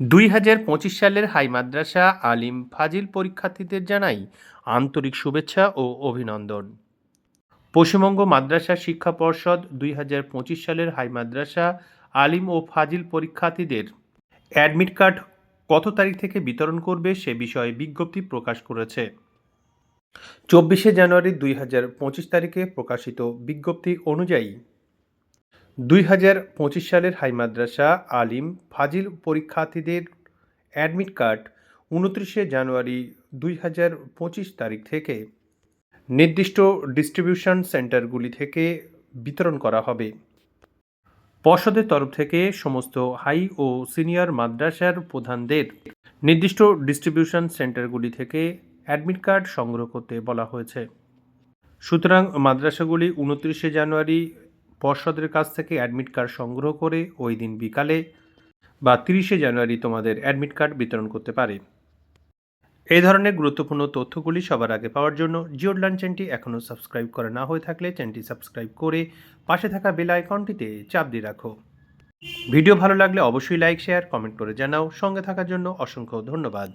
দুই হাজার পঁচিশ সালের হাই মাদ্রাসা আলিম ফাজিল পরীক্ষার্থীদের জানাই আন্তরিক শুভেচ্ছা ও অভিনন্দন। পশ্চিমবঙ্গ মাদ্রাসা শিক্ষা পর্ষদ দুই হাজার পঁচিশ সালের হাই মাদ্রাসা আলিম ও ফাজিল পরীক্ষার্থীদের অ্যাডমিট কার্ড কত তারিখ থেকে বিতরণ করবে সে বিষয়ে বিজ্ঞপ্তি প্রকাশ করেছে। চব্বিশে জানুয়ারি দুই হাজার পঁচিশ তারিখে প্রকাশিত বিজ্ঞপ্তি অনুযায়ী দুই হাজার পঁচিশ সালের হাই মাদ্রাসা আলিম ফাজিল পরীক্ষার্থীদের অ্যাডমিট কার্ড উনত্রিশে জানুয়ারি দুই হাজার পঁচিশ তারিখ থেকে নির্দিষ্ট ডিস্ট্রিবিউশন সেন্টারগুলি থেকে বিতরণ করা হবে। পর্ষদের তরফ থেকে সমস্ত হাই ও সিনিয়র মাদ্রাসার প্রধানদের নির্দিষ্ট ডিস্ট্রিবিউশন সেন্টারগুলি থেকে অ্যাডমিট কার্ড সংগ্রহ করতে বলা হয়েছে। সুতরাং মাদ্রাসাগুলি উনত্রিশে জানুয়ারি পর্ষদের কাছ থেকে অ্যাডমিট কার্ড সংগ্রহ করে ওই দিন বিকালে বা তিরিশে জানুয়ারি তোমাদের অ্যাডমিট কার্ড বিতরণ করতে পারে। এই ধরনের গুরুত্বপূর্ণ তথ্যগুলি সবার আগে পাওয়ার জন্য জিওডলান চ্যানেলটি এখনও সাবস্ক্রাইব করা না হয়ে থাকলে চ্যানেলটি সাবস্ক্রাইব করে পাশে থাকা বেল আইকনটিতে চাপ দিয়ে রাখো। ভিডিও ভালো লাগলে অবশ্যই লাইক শেয়ার কমেন্ট করে জানাও। সঙ্গে থাকার জন্য অসংখ্য ধন্যবাদ।